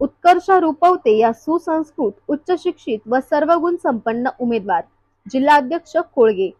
उत्कर्ष रुपवते या सुसंस्कृत उच्च शिक्षित व सर्व गुण संपन्न उमेदवार. जिल्हाध्यक्ष कोळगे.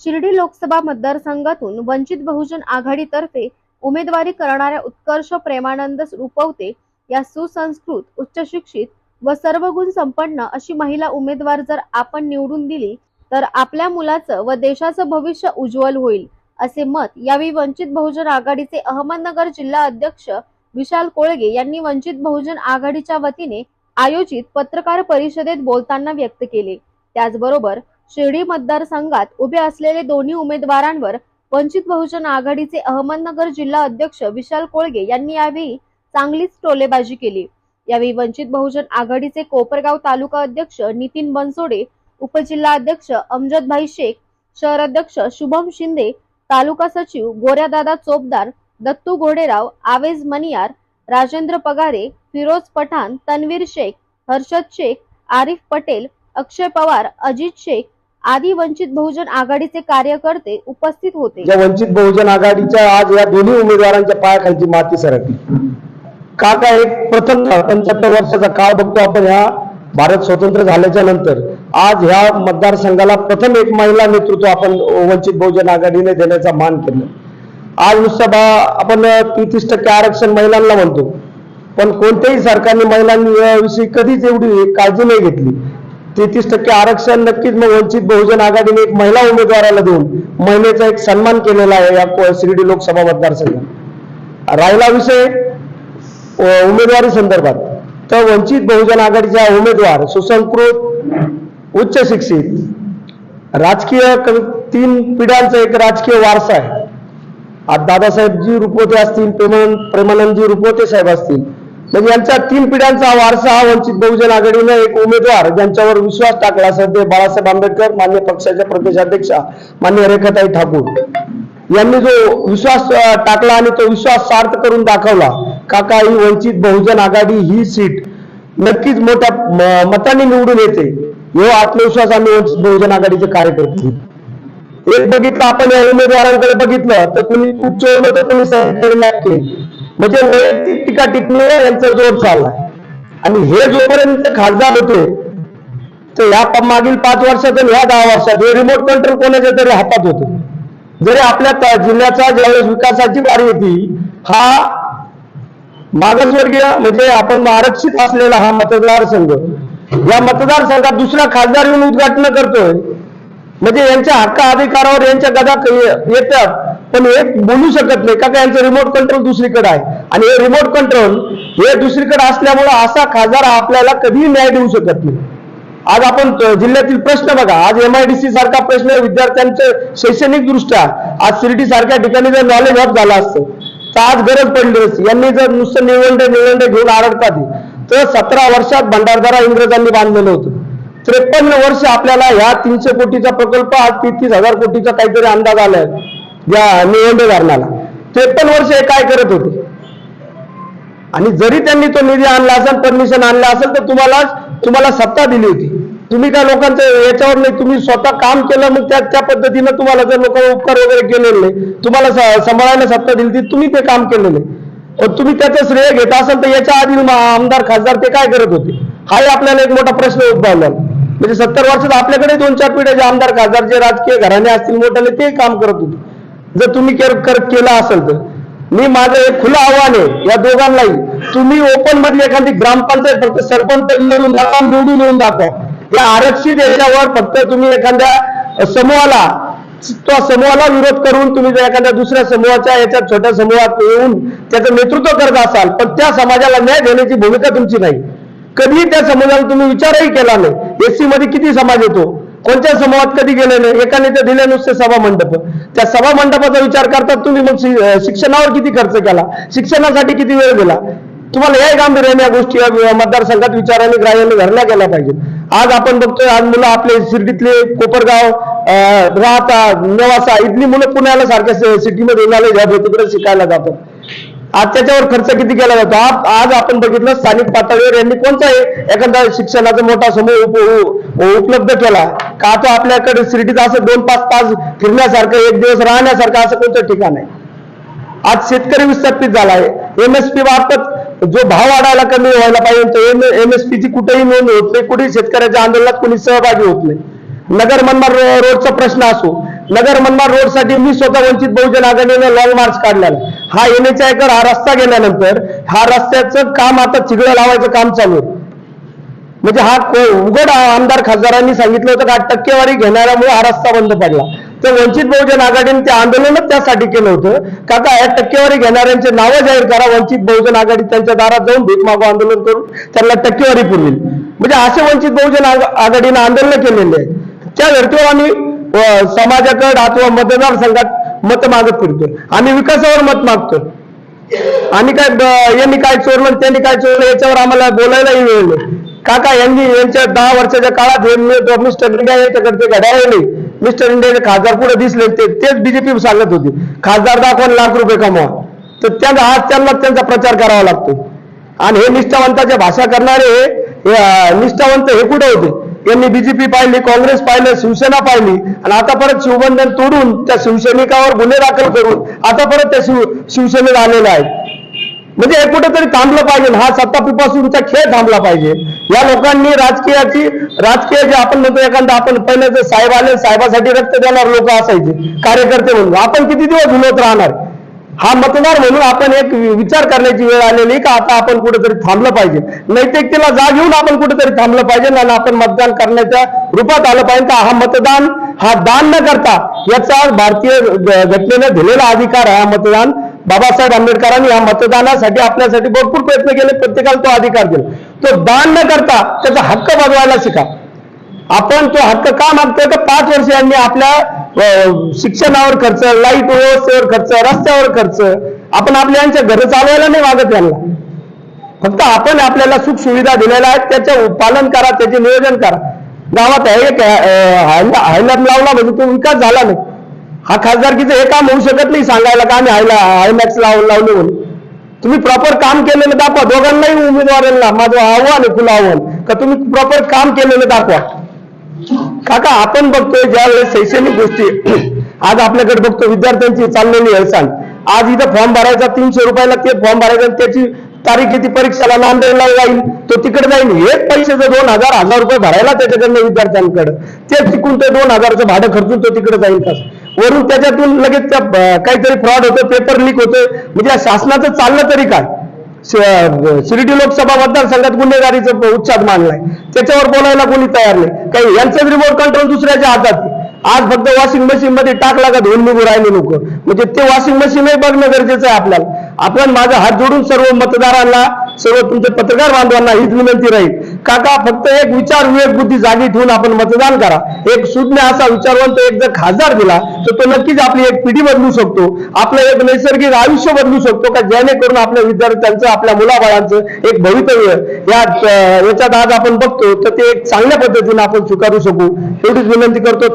शिर्डी लोकसभा मतदारसंघातून वंचित बहुजन आघाडीतर्फे उमेदवारी करणाऱ्या उत्कर्ष प्रेमानंद रुपवते या सुसंस्कृत उच्च शिक्षित व सर्व गुण संपन्न अशी महिला उमेदवार जर आपण निवडून दिली तर आपल्या मुलाचं व देशाचं भविष्य उज्ज्वल होईल असे मत यावेळी वंचित बहुजन आघाडीचे अहमदनगर जिल्हा अध्यक्ष विशाल कोळगे यांनी वंचित बहुजन आघाडीच्या वतीने आयोजित पत्रकार परिषदेत बोलताना व्यक्त केले. त्याचबरोबर शिर्डी मतदारसंघात उभे असलेले दोन्ही उमेदवारांवर वंचित बहुजन आघाडीचे अहमदनगर जिल्हा अध्यक्ष विशाल कोळगे यांनी यावेळी चांगलीच टोलेबाजी केली. यावेळी वंचित बहुजन आघाडीचे कोपरगाव तालुका अध्यक्ष नितीन बनसोडे उपजिल्हाध्यक्ष अमजदभाई शेख शहर अध्यक्ष शुभम शिंदे तालुका सचिव गोऱ्यादादा चोपदार दत्तू घोडेराव आवेज मनियार राजेंद्र पगारे फिरोज पठाण तन्वीर शेख हर्षद शेख आरिफ पटेल अक्षय पवार अजित शेख आदी वंचित बहुजन आघाडीचे कार्यकर्ते उपस्थित होते. ज्या वंचित बहुजन आघाडीच्या आज या दोन्ही उमेदवारांच्या पायाखालची माती सरकली. का काय एक प्रथम पंच्याहत्तर वर्षाचा काळ बघतो आपण ह्या भारत स्वतंत्र झाल्याच्यानंतर. आज ह्या मतदारसंघाला प्रथम एक महिला नेतृत्व आपण वंचित बहुजन आघाडीने देण्याचा मान केलं. आज नुसतं आपण तेहतीस टक्के आरक्षण महिलांना म्हणतो. पण कोणत्याही सरकारने महिलांविषयी कधीच एवढी काळजी नाही घेतली. तेहतीस टक्के आरक्षण नक्कीच मग वंचित बहुजन आघाडीने एक महिला उमेदवाराला देऊन महिलेचा एक सन्मान केलेला आहे या शिर्डी लोकसभा मतदारसंघात. राहिला विषय उमेदवारी संदर्भात. तर वंचित बहुजन आघाडीचा उमेदवार सुसंस्कृत उच्च शिक्षित. राजकीय क- तीन पिढ्यांचा एक राजकीय वारसा आहे. आज दादासाहेबजी रुपवते असतील प्रेमान प्रेमानंदजी रुपवते साहेब असतील. म्हणजे यांच्या तीन पिढ्यांचा वारसा हा वंचित बहुजन आघाडीने एक उमेदवार ज्यांच्यावर विश्वास टाकला सध्या बाळासाहेब आंबेडकर मान्य पक्षाच्या प्रदेशाध्यक्षा मान्य रेखाताई ठाकूर. यांनी जो विश्वास टाकला आणि तो विश्वास सार्थ करून दाखवला काका ही वंचित बहुजन आघाडी ही सीट नक्कीच मोठ्या मताने निवडून येते. एवढा आत्मविश्वास आम्ही वंचित बहुजन आघाडीचे कार्यकर्ते. एक बघितलं आपण या उमेदवारांकडे बघितलं तर कुणी खूप चोरलं तर तुम्ही म्हणजे वैयक्तिक टीका टिकणे यांचा जोर चाललाय आणि हे जोपर्यंत खासदार होते तर या मागील पाच वर्षात आणि ह्या दहा वर्षात हे रिमोट कंट्रोल कोणाच्या तरी हातात होते. जरी आपल्या जिल्ह्याचा ज्यावेळेस विकासाची वारी होती हा मागासवर्गीय म्हणजे आपण आरक्षित असलेला हा मतदारसंघ या मतदारसंघात दुसरा खासदार येऊन उद्घाटन करतोय म्हणजे यांच्या हक्क अधिकारावर यांच्या गदा येतात पण हे बोलू शकत नाही. का यांचं रिमोट कंट्रोल दुसरीकडे आहे? आणि हे रिमोट कंट्रोल हे दुसरीकडे असल्यामुळे असा खासदार आपल्याला कधीही न्याय देऊ शकत नाही. आज आपण जिल्ह्यातील प्रश्न बघा. आज एमआयडीसी सारखा प्रश्न विद्यार्थ्यांचे शैक्षणिक दृष्ट्या आज शिर्डी सारख्या ठिकाणी जर नॉलेज ऑफ झाला असतं तर आज गरज पडली असती. यांनी जर नुसतं निवंडे निवंडे घेऊन आरडतात तर सतरा वर्षात भंडारदारा इंग्रजांनी बांधलेलं होतं. त्रेपन्न वर्ष आपल्याला ह्या तीनशे कोटीचा प्रकल्प आज तेहतीस हजार कोटीचा काहीतरी अंदाज आलाय या निवडणूक धरणाला त्रेपन्न वर्ष हे काय करत होते? आणि जरी त्यांनी तो निधी आणला असेल परमिशन आणला असेल तर तुम्हाला तुम्हाला सत्ता दिली होती. तुम्ही त्या लोकांचं याच्यावर नाही तुम्ही स्वतः काम केलं मग त्या त्या पद्धतीनं तुम्हाला जर लोक उपकार वगैरे केलेले नाही तुम्हाला सांभाळायला सत्ता दिली ती तुम्ही ते काम केलेलं नाही. तुम्ही त्याचं श्रेय घेत असाल तर याच्या आधी आमदार खासदार ते काय करत होते? हाही आपल्याला एक मोठा प्रश्न उद्भवला. म्हणजे सत्तर वर्षात आपल्याकडे दोन चार पिढ्याचे आमदार खासदार जे राजकीय घराणे असतील मोठ्याने ते काम करत होते. जर तुम्ही केर- कर- केलं असेल तर. मी माझं एक खुलं आव्हान आहे या दोघांनाही. तुम्ही ओपन मधली एखादी ग्रामपंचायत फक्त सरपंच निवडून दाखवा निवडून येऊन दाखवा. या आरक्षित याच्यावर फक्त तुम्ही एखाद्या समूहाला त्या समूहाला विरोध करून तुम्ही जर एखाद्या दुसऱ्या समूहाच्या याच्या छोट्या समूहात येऊन त्याचं नेतृत्व करत असाल पण त्या समाजाला न्याय देण्याची भूमिका तुमची नाही. कधीही त्या समाजाला तुम्ही विचारही केला नाही. एससी मध्ये किती समाज येतो? कोणत्या समूहात कधी गेले नाही? एकाने नेत्या दिले नुसते सभा मंडप. त्या सभा मंडपाचा विचार करतात तुम्ही मग शिक्षणावर किती खर्च केला? शिक्षणासाठी किती वेळ दिला तुम्हाला या गांभीर्याने या गोष्टी या मतदारसंघात विचाराने ग्राह्याने धरल्या गेल्या पाहिजेत आज आपण बघतोय आज मुलं आपले शिर्डीतले कोपरगाव अं, राहता नेवासा इथली मुलं पुण्याला सारख्या सिटीमध्ये उन्हाला तिकडे शिकायला जातात. आज त्याच्यावर खर्च किती केला जातो? आज आज आपण बघितलं स्थानिक पातळीवर यांनी कोणता एखादा शिक्षणाचा मोठा समूह उप- उपलब्ध केला. का तो आपल्याकडे शिर्डीत असं दोन पाच तास फिरण्यासारखं एक दिवस राहण्यासारखं असं कोणतं ठिकाण आहे? आज शेतकरी विस्थापित झाला आहे एमएसपी बाबत जो भाव वाढायला कमी व्हायला पाहिजे तो एम एस ची कुठेही नोंद होत नाही. कुठेही शेतकऱ्याच्या आंदोलनात कोणी सहभागी होत नाही. नगर मनमाड रो- रोडचा प्रश्न असो नगर मनमाड रोडसाठी मी स्वतः वंचित बहुजन आघाडीने लॉंग मार्च काढलेला एन हा एनएच एकर हा रस्ता गेल्यानंतर हा रस्त्याचं काम आता चिगळं लावायचं काम चालू आहे. म्हणजे हा उघड आमदार खासदारांनी सांगितलं होतं का टक्केवारी घेणाऱ्यामुळे हा रस्ता बंद पडला. तर वंचित बहुजन आघाडीने ते आंदोलनच त्यासाठी केलं होतं का का या टक्केवारी घेणाऱ्यांचे नावं जाहीर करा वंचित बहुजन आघाडी त्यांच्या दारात जाऊन भीक मागू आंदोलन करून त्यांना टक्केवारी पुरवेल. म्हणजे असे वंचित बहुजन आघाडीनं आंदोलन केलेले आहेत. त्या धर्तीवर आम्ही समाजाकडे अथवा मतदारसंघात मत मागत फिरतोय. आम्ही विकासावर मत मागतोय. आणि काय यांनी काय चोरलं त्यांनी काय चोरलं याच्यावर आम्हाला बोलायलाही वेळ नाही. काका यांनी यांच्या दहा वर्षाच्या काळात हे मिस्टर इंडिया याच्याकडे घड्याळ नाही मिस्टर इंडियाचे खासदार पुढे दिसले ते तेच बीजेपी सांगत होते. खासदार दाखवून लाख रुपये कमवा. तर त्यांना आज त्यांना त्यांचा प्रचार करावा लागतो. आणि हे निष्ठावंताच्या भाषा करणारे निष्ठावंत हे कुठे होते? यांनी बीजेपी पाहिली काँग्रेस पाहिलं शिवसेना पाहिली. आणि आता परत शिवबंधन तोडून त्या शिवसैनिकावर गुन्हे दाखल करून आता परत त्या शिव शिवसेनेत आलेले आहेत. म्हणजे हे कुठेतरी थांबलं पाहिजे. हा सत्तापीपासूनचा खेळ थांबला पाहिजे. या लोकांनी राजकीयाची राजकीय जे आपण म्हणतो एखादा आपण पहिले जे साहेब आले साहेबासाठी रक्त देणार लोक असायचे कार्यकर्ते म्हणून. आपण किती दिवस झुलत राहणार? हा मतदार म्हणून आपण एक विचार करण्याची वेळ आलेली का आता आपण कुठेतरी थांबलं पाहिजे. नैतिकतेला जाग घेऊन आपण कुठेतरी थांबलं पाहिजे आणि आपण मतदान करण्याच्या रूपात आलं पाहिजे. का हा मतदान हा दान न करता याचा भारतीय घटनेनं दिलेला अधिकार आहे हा मतदान. बाबासाहेब आंबेडकरांनी या मतदानासाठी आपल्यासाठी भरपूर प्रयत्न केले प्रत्येकाला तो अधिकार दिला. तो दान न करता त्याचा हक्क बजवायला शिका. आपण तो हक्क का मागतोय? तर पाच वर्ष यांनी आपल्या शिक्षणावर खर्च लाइट व्यवस्थेवर खर्च रस्त्यावर खर्च आपण आपल्या यांच्या घर चालवायला नाही मागत यांना. फक्त आपण आपल्याला सुख सुविधा दिलेल्या आहेत त्याचं पालन करा त्याचे नियोजन करा. गावात एक हायलॅब लावला म्हणजे तो विकास झाला नाही. हा खासदारकीचं हे काम होऊ शकत नाही सांगायला का आम्ही हायला हायमॅक्स लावून लावले म्हणून. तुम्ही प्रॉपर काम केलेलं दाखवा. दोघांनाही उमेदवारांना माझं आव्हान आहे खुलं आव्हान. का तुम्ही प्रॉपर काम केलेलं दाखवा. काका आपण बघतोय ज्या वेळेस शैक्षणिक गोष्टी आज आपल्याकडे बघतो विद्यार्थ्यांची चाललेली हेळसांड. आज इथं फॉर्म भरायचा तीनशे रुपयाला ते फॉर्म भरायचा आणि त्याची तारीख किती परीक्षेला नांदेडला जाईल. तो तिकडे जाईल. एक पैशाचं दोन हजार हजार रुपये भरायला त्याच्याकडनं विद्यार्थ्यांकडे. ते तिकून ते दोन हजारचं भाडं खर्चून तो तिकडे जाईल. कसं वरून त्याच्यातून लगेच त्या काहीतरी फ्रॉड होतं पेपर लीक होतं. म्हणजे या शासनाचं चाललं तरी काय? शिर्डी लोकसभा मतदारसंघात गुन्हेगारीचा उच्चाद मानलाय त्याच्यावर बोलायला कोणी तयार नाही. काही यांचंच रिमोट कंट्रोल दुसऱ्याच्या हातात. आज फक्त वॉशिंग मशीन मध्ये टाकला का धुवून निघू राहिले लोक. म्हणजे ते वॉशिंग मशीनही बघणं गरजेचं आहे आपल्याला. आपण माझा हात जोडून सर्व मतदारांना सर्व तुमचे पत्रकार बांधवांना हीच विनंती राहील. काका फक्त एक विचार विवेक बुद्धी जागी ठेवून आपण मतदान करा. एक सुज्ञ असा विचारवंत एक जर खासदार दिला तर तो नक्कीच आपली एक पिढी बदलू शकतो. आपलं एक नैसर्गिक आयुष्य बदलू शकतो का? जेणेकरून आपल्या विद्यार्थ्यांचं आपल्या मुलाबाळांचं एक भवितव्य या याच्यात आज आपण बघतो तर ते एक चांगल्या पद्धतीने आपण स्वीकारू शकू. एवढीच विनंती करतो.